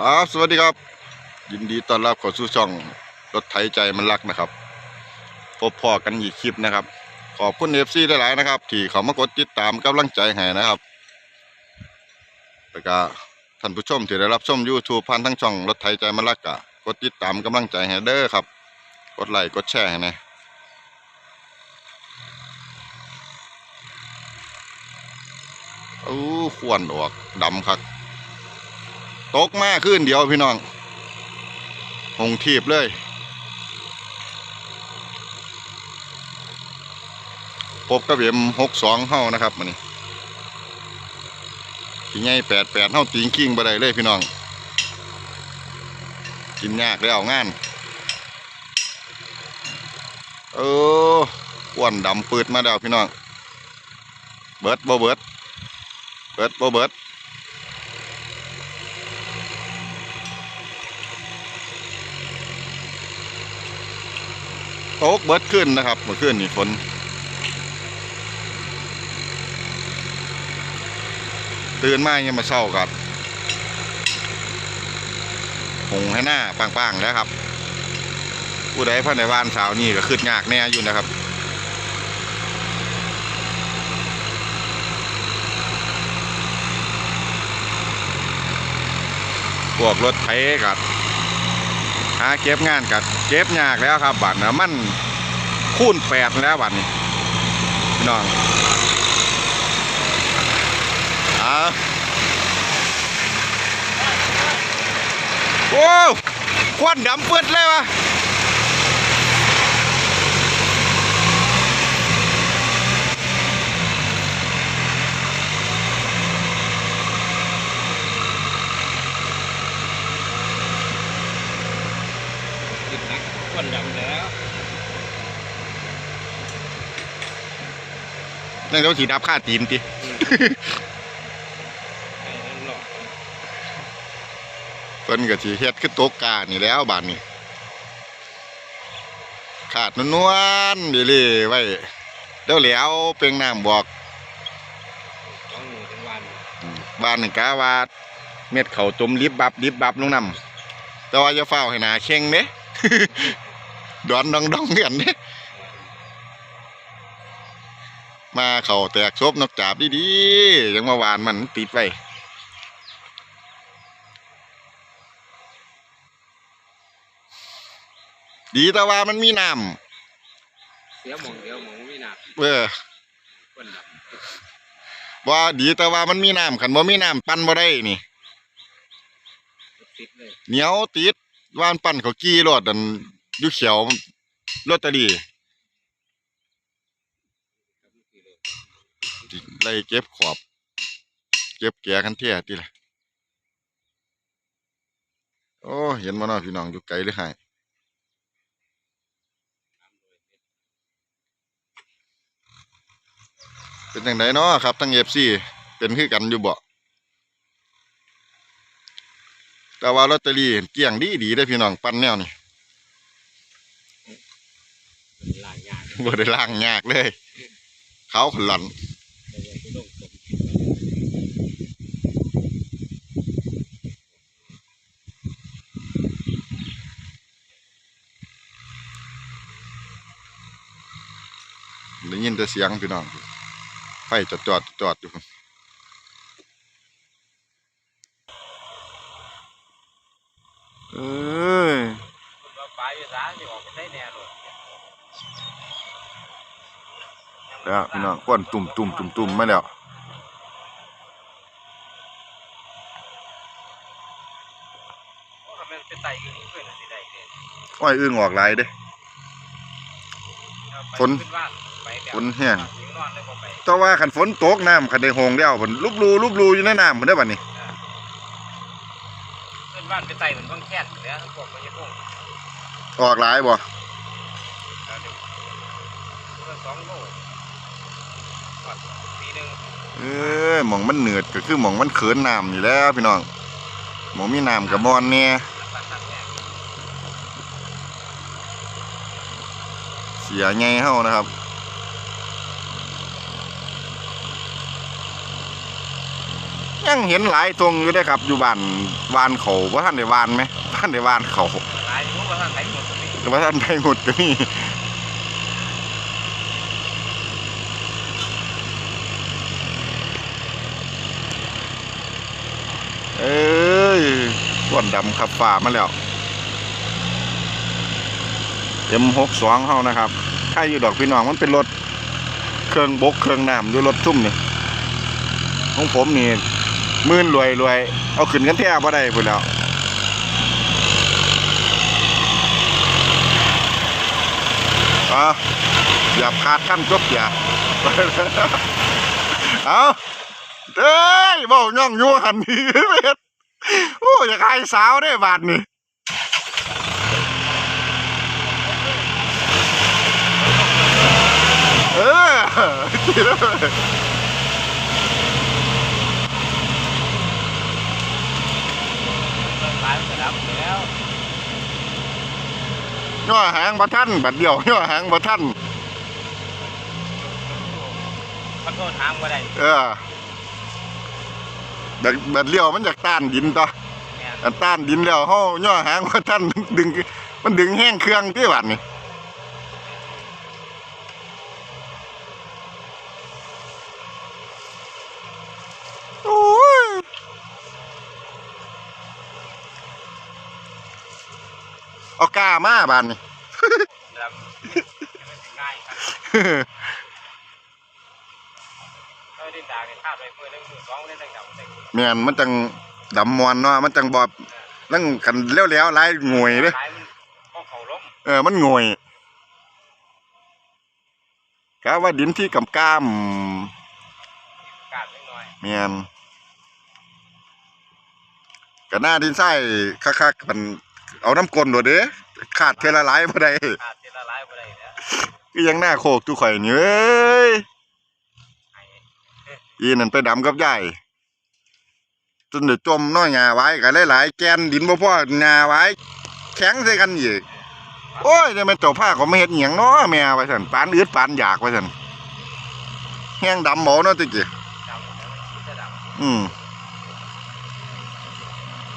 ครับสวัสดีครับ ยินดีต้อนรับเข้าสู่ช่องรถไถใจมันรักนะครับพบพอกันอีกคลิปนะครับ ขอบคุณเอฟซีหลายๆนะครับ ที่เขามากดติดตามกำลังใจให้นะครับแล้วก็ท่านผู้ชมที่ได้รับชม YouTube ผ่านทั้งช่องรถไถใจมันรักก็กดติดตามกำลังใจให้เด้อครับ กดไลค์กดแชร์ให้นะโอ้ขวนออกดำคัก ตกมาขึ้นเดียวพี่น้องหงทีบเลย พบกับเอ็มหกสองเฮ้านะครับมันนี่ที่ไงแปดแปดเฮ้าติงคิงไปได้เลยพี่น้อง กินยากเลยเอางาน เอออ้วนดำปืดมาแล้วพี่น้อง เบิดบ่เบิด เบิดบ่เบิด ตกเบิดขึ้นนะครับเมื่อคืนนี่ฝนตื่นมายังมาเศร้ากันหงให้หน้าปังๆแล้วครับ ผู้ใดพ่อในบ้านสาวนี่ก็ขึ้นยากแน่อยู่นะครับพวกรถไถกัดาเก็บงานกับเก็บยากแล้วครับบัตรนะมันคูณแปดแล้วบัตรนี้พี่น้องเอาโอ้ควันดำเปิดเลยวะ ติดนักค วันดำแล้วนั่นเขาสีดับค่าตีนติไอ้นั่นหรอกเพิ่นก็สิเฮ็ดคือตกกานี่แล้วบัดนี้ ขาดนวลๆเรื่อยๆไว้เดี๋ยวแล้วเปียงน้ำบอกต้องหนูทั้งวันบ้านนี่กะว่าเม็ดเขาวจมลิบบับลิบบับลงน้ำแต่ว่าจะเฝ้าวให้หนาเข่งเด้ ดอนดองดองเกันเด้มาเขาแตกซบนกจาบดีๆยังมาหวานมันติดไว้ดีแต่ว่ามันมีน้เสียหมองเดียวหมองไม่หนักำเออควันดว่าดีแต่ว่ามันมีน้ำขันบ่มีน้ำปั้นบ่ได้นี่ำติดเลยเหนียวติดว่านปั้นเขากี้รถอันอ ยุเขียวลอตเตอรี่ไล่เก็บขอบ เก็บแก่กันเที่ยติละโอ้ เห็นบ่เนาะพี่น้องอยู่ไกลหรือไงเป็นจังไดเนาะครับทั้ง FC เป็นคือกันอยู่บ่แต่ว่าลอตเตอรี่เกลี้ยงดีดีได้พี่น้อง ปั้นแนวนี่ ลายยากบ่ได้ล้างยากเลย เขาขลันได้ยินแต่เสียงพี่น้อง ไฟจอดจอดจอดอยู่เอ้ยคุณว่าปลาอยู่สาจะออกไปใช้แน่เลย แล้วพี่น้องควันตุ่มตุ่มตุ่มตุ่มมาแล้วทำไมเป็นไตอยู่นี่เพื่อนสิได้เด้อ้อยอึ้งออกหลายเด้ฝนฝนแห้งนอนเลยบ่ไปแต่ว่าคันฝนตกน้ำคันได้หงแล้วเพิ่นลุบลูลุบลูอยู่ในน้ำเพิ่นได้อบัดนี้เพื่อนบ้านเป็นไตเหมือนบ้างแค่นแล้วทั้งพวกก็จะพุ่งออกหลายบ่แล้วเดี๋ยวเพื่อนสองโลวัดปีหนึ่ง เอ้ยหม่องมันเหนืดก็คือหม่องมันเขินน้ำนี่แหล้วพี่น้องหม่องมีน้ำกับมอนแน่ตัดตัดแน่เสียไงเฮานะครับโยังเห็นหลายตรงอยู่เด้อครับ อยู่บ้านวานเขาว่าท่านได้วานไหมท่านได้วานเขาหลายอยู่ว่าท่านไหนหมดตรงนี้หรือว่าท่านได้หมดก็มีเอ้ยก้ วนดำขับฝ่ามาแล้วเอ็มหกสองเฮานะครับค่ายอยู่ดอกพี่น้องมันเป็นรถเครื่องบกเครื่องน้ำอยู่รถทุ่มนี่ของผมนี่มื่นรวยรวยเอาขึ้นกันแท้บ่ได้พุ่นแล้วอะอย่าขาดขั้นจบอย่าเอาเอ้ยบอกย่องยู่หันนี่เม็ด โอ้อยากให้สาวได้บาทนี่เออทีแล้วหลายมันก็ดับแล้วย่อหางบ่ท่านบัดเดียวย่อหางบ่ท่านมันโทษทางบ่ได้ เออบั ดบัดเลี้ยวมันอยากต้านดินต่อแม่นอันต้านดินแล้วเฮาย่อหางว่าท่านดึง มันดึงแห้งเครื่องที่บัดนี่โอ้ยเอากล้ามาบานนี่ ดำมันสิง่ายครับ เอาดินดาเนี่ยคาดไว้เพื่อเรื่องมือสองเรื่องต่างๆต่างแม่นมันจังดำมวนเนาะมันจังบอบนั่งกันเลี้ยวๆหลายงวยเด้ หลายมันก็เขาล้มเออ มันงวยกะว่าดินที่กำก้ามกาดนิดหน่อยเมียนกะหน้าดินไส้คักๆมันเอาน้ำกลนโดดเด้ขาดเทละหลายบ่ได้กาดทีละหลายบ่ได้แล้วก็ยังหน้าโคกทุกข่อยนี่เอ้ยไอ้ อีนั่นไปดำกับยายจนเดือดจมน้อยงาไว้กันหลายๆแกนดินบ่พ่องาไว้แข็งใส่กันอีกโอ้ยจะเป็นเจ้าผ้าก็ไม่เฮ็ดหยังเนาะแม่ว่าซั่นปานอืดปานอยากว่าซั่นแห้งดำหมอเนาะตะกี้อืม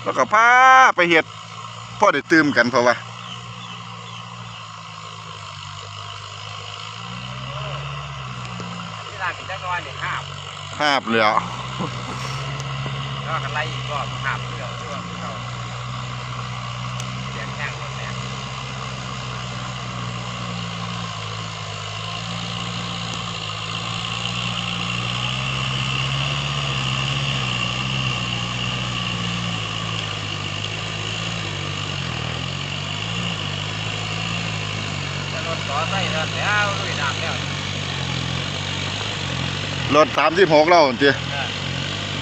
แล้วก็พาไปเฮ็ดพ่อได้ตื่มกันเพราะว่าที่ลานกินจักน้อยนี่ห้า ภาพเลยอะแล้วก็ไล่อีกรอบห้าบเรื่องเรื่องเราเสียงแข้งหมดแล้วจะรถต่อใส่แล้วแล้วลุยน้ำแล้ว รถสามสิบหกแล้วจีเออ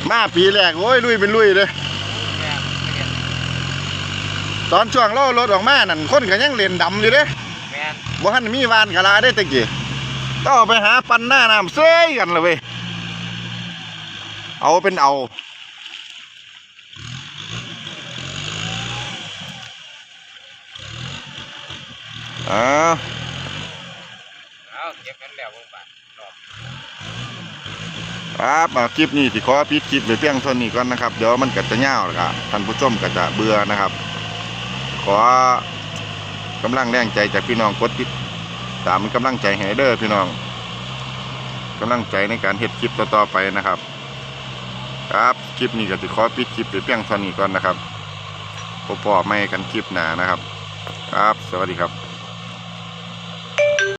มาปีแรกโอ้ยลุยเป็นลุยเลยแม่ไม่เห็นตอนช่วงเรารถออกมานั่นคนก็ยังเล่นดำอยู่เด้แม่นบ่ทันมีวานกะลาได้ตะกี้ต้องเอาไปหาปันหน้าน้ำเซ้ยกันเลยเว้ยเอาเป็นเอาอ่าเอาเก็บกันแล้ววงปานรอบ ครับคลิปนี้ที่ขอปิดคลิปไว้เพียงเท่านี้ก่อนนะครับ เดี๋ยวมันก็จะยาแล้วก็ท่านผู้ชมก็จะเบื่อนะครับ ขอกำลังแรงใจจากพี่น้องกดติดตามกำลังใจให้เด้อพี่น้องกำลังใจในการเฮ็ดคลิปต่อๆไปนะครับ ครับคลิปนี้ก็จะขอปิดคลิปไว้เพียงเท่านี้ก่อนนะครับพบๆไม่กันคลิปหนานะครับ ครับ สวัสดีครับ